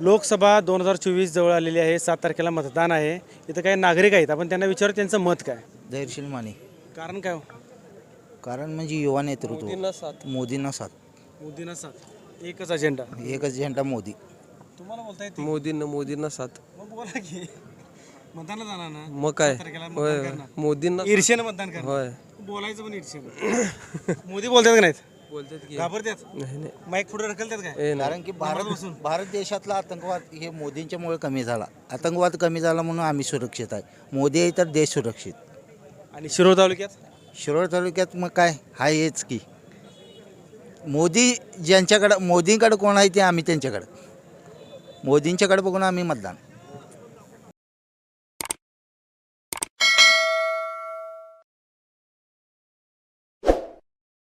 लोकसभा दोन हजार चोवीस जवळ आलेली आहे सात तारखेला मतदान आहे. इथं काही नागरिक आहेत. आपण त्यांना विचारू त्यांचं मत काय? धैर्यशील माने. कारण काय हो? कारण म्हणजे युवा नेतृत्व. मोदींना साथ. मोदींना साथ. एकच अजेंडा एकच झेंडा मोदी. तुम्हाला बोलता येते? मोदींना मोदींना साथ. मग बोला की. मतदानला जाणार ना? मग काय? तारखेला मतदान होय. करणार. मोदींना ईर्षेनं मतदान करणार. होय. बोलायचं पण ईर्षेनं मोदी बोलतात का नाहीत? बोलतात की घाबरतात? नाही नाही. माईक पुढे ढकलतात काय? ए, नाही. कारण की भारत भारत देशातला आतंकवाद हे मोदींच्यामुळे कमी झाला. आतंकवाद कमी झाला म्हणून आम्ही सुरक्षित आहे. मोदी आहे तर देश सुरक्षित. आणि शिरोळ तालुक्यात? शिरोळ तालुक्यात मग काय? हा हेच की. मोदी ज्यांच्याकडं मोदींकडं कोण आहे ते आम्ही त्यांच्याकडं. मोदींच्याकडे बघून आम्ही मतदान.